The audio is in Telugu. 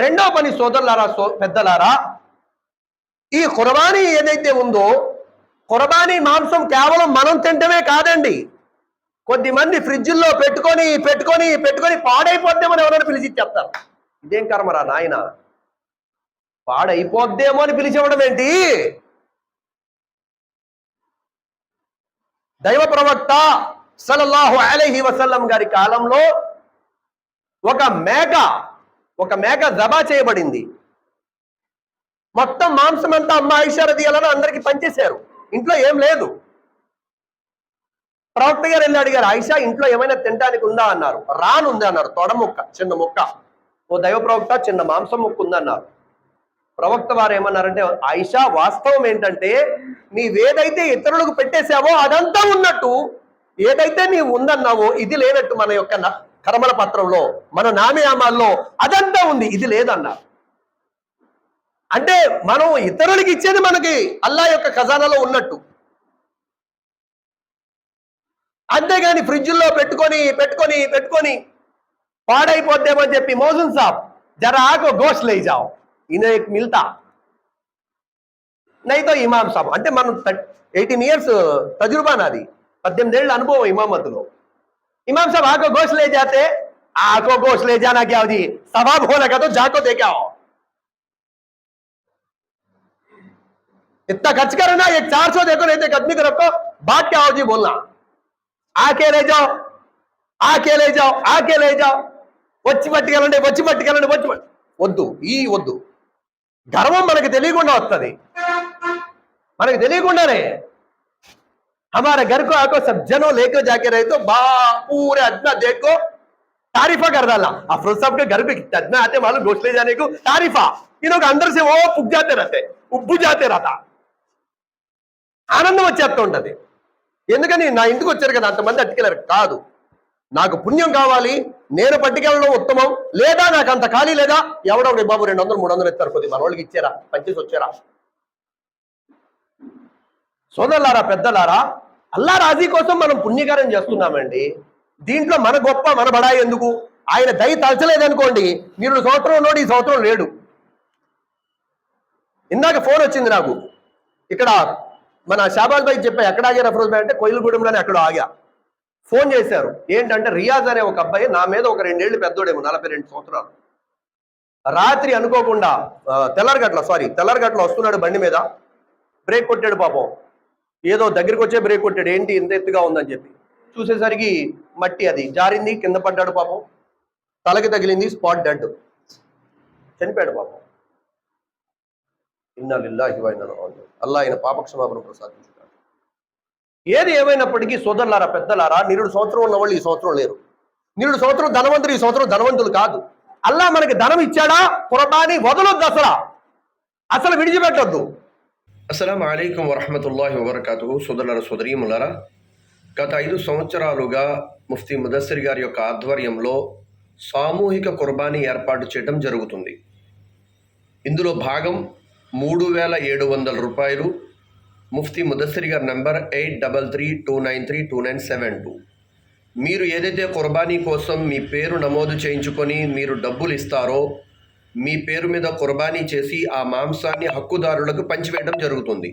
రెండో పని సోదరులారా సో పెద్దలారా ఈ కుర్బానీ ఏదైతే ఉందో కుర్బానీ మాంసం కేవలం మనం తింటమే కాదండి. కొద్దిమంది ఫ్రిడ్జ్ల్లో పెట్టుకొని పెట్టుకొని పెట్టుకొని పాడైపోద్దేమని ఎవరైనా పిలిచి చెప్తారు. ఇదేం కర్మరా నాయన? పాడైపోద్దేమో అని పిలిచేవడం ఏంటి? దైవ ప్రవక్త సలల్లాహు అలహి వసల్లం గారి కాలంలో ఒక మేక ఒక మేక జబా చేయబడింది. మొత్తం మాంసం అంతా అమ్మ ఐశ్వర్యదీయాలని అందరికి పంచేశారు. ఇంట్లో ఏం లేదు. ప్రవక్త గారు వెళ్ళి అడిగారు ఐషా ఇంట్లో ఏమైనా తినడానికి ఉందా? అన్నారు. రానుంది అన్నారు. తొడ ముక్క చిన్న ముక్క. ఓ దైవ ప్రవక్త చిన్న మాంసం ముక్క ఉందన్నారు ప్రవక్త వారు ఏమన్నారంటే ఐషా వాస్తవం ఏంటంటే నీవేదైతే ఇతరులకు పెట్టేశావో అదంతా ఉన్నట్టు ఏదైతే నీవు ఉందన్నావో ఇది లేనట్టు మన యొక్క కర్మల పత్రంలో మన నామయామాల్లో అదంతా ఉంది. ఇది లేదన్నారు అంటే మనం ఇతరులకి ఇచ్చేది మనకి అల్లా యొక్క ఖజానాలో ఉన్నట్టు. అంతేగాని ఫ్రిడ్జ్లో పెట్టుకొని పెట్టుకొని పెట్టుకొని పాడైపోద్దేమని చెప్పి మోజన్ సాబ్ జర ఆకు గోష్ లేజావు జాओ మిల్తా. నైతో ఇమాం సాబ్. అంటే మనం ఎయిటీన్ ఇయర్స్ తజుర్బా నాది పద్దెనిమిదేళ్ళ అనుభవం ఇమామతులో. इमाम साहब आको गोश्त ले जाते आको गोश्त ले जाना क्या जी सवाब हो लगा तो जाको दे क्या हो इतना खर्च करो ना एक चार सौ देखो नहीं आदमी को रखो बात क्या हो जी बोलना आके ले जाओ ఆకే లేజావు ఆకే లేజావు వచ్చి పట్టుకెళ్ళండి వచ్చి పట్టుకెళ్ళండి వచ్చి వద్దు ఈ వద్దు గర్వం మనకు తెలియకుండా వస్తుంది మనకు తెలియకుండానే हमारे घर को आको सब जनों लेकर जाके रहे तो बा पूरे अदना देखो तारीफा कर डाला अफरोज साहब के घर पे कितना अदना आते मालूम गोश्त ले जाने को तारीफा इन लोग अंदर से वो पुग जाते रहते ఉబ్బు జాతే రథ ఆనందం వచ్చేస్తూ ఉంటది ఎందుకని నా ఇంటికి వచ్చారు కదా అంతమంది అట్టుకెళ్ళారు కాదు నాకు పుణ్యం కావాలి నేను పట్టుకెళ్ళడం ఉత్తమం లేదా నాకు అంత ఖాళీ లేదా ఎవడో బాబు రెండు వందలు మూడు వందలు ఇస్తారు కొద్ది మన వాళ్ళకి ఇచ్చారా పంచేసి వచ్చారా సోదరులారా పెద్దలారా అల్లా రాజీ కోసం మనం పుణ్యకారం చేస్తున్నామండి. దీంట్లో మన గొప్ప మన బడాయి ఎందుకు? ఆయన దయ తలచలేదనుకోండి మీరు సంవత్సరం ఈ సంవత్సరం లేడు. ఇందాక ఫోన్ వచ్చింది నాకు. ఇక్కడ మన షాబాల్ భాయ్ చెప్పా ఎక్కడ ఆగారు అఫరోజ్ భాయ్ అంటే కొయిలగూడెంలోనే అక్కడ ఆగా. ఫోన్ చేశారు. ఏంటంటే రియాజ్ అనే ఒక అబ్బాయి నా మీద ఒక రెండేళ్ళు పెద్దోడేమో నలభై రెండు సంవత్సరాలు. రాత్రి అనుకోకుండా తెల్లరగట్ల సారీ తెల్లరగట్ల వస్తున్నాడు బండి మీద. బ్రేక్ కొట్టాడు పాపం. ఏదో దగ్గరికి వచ్చే బ్రేక్ కొట్టాడు. ఏంటి ఇంత ఎత్తుగా ఉందని చెప్పి. చూసేసరికి మట్టి అది. జారింది కింద పడ్డాడు పాపం. తలకి తగిలింది స్పాట్ డెడ్ చనిపోయాడు పాపం. ఇన్నా లిల్లాహి అల్లా ఆయన పాపక్షమాపణ ప్రసాదించుతాడు. ఏది ఏమైనప్పటికీ సోదరులారా పెద్దలారా నిరుడు సంవత్సరం ఉన్న వాళ్ళు ఈ సంవత్సరం లేరు. నిరుడు సంవత్సరం ధనవంతులు ఈ సంవత్సరం ధనవంతులు కాదు. అల్లా మనకి ధనం ఇచ్చాడా? కురబాని వదలొద్దు అసలు. అసలు విడిచిపెట్టొద్దు. అస్సలం అయికం వరహమతుల్లాహి వబర్కాతు సోదరుల సోదరీములరా గత ఐదు సంవత్సరాలుగా ముఫ్తీ ముదస్సిర్ గారి యొక్క ఆధ్వర్యంలో సామూహిక కుర్బానీ ఏర్పాటు చేయడం జరుగుతుంది. ఇందులో భాగం మూడు వేల ఏడు వందల రూపాయలు ముఫ్తీ ముదస్సిర్ గారి number eight double three two nine three two nine seven two. మీరు ఏదైతే కుర్బానీ కోసం మీ పేరు నమోదు చేయించుకొని మీరు డబ్బులు ఇస్తారో మీ పేరు మీద కుర్బానీ చేసి ఆ మాంసాన్ని హక్కుదారులకు పంచివేయడం జరుగుతుంది.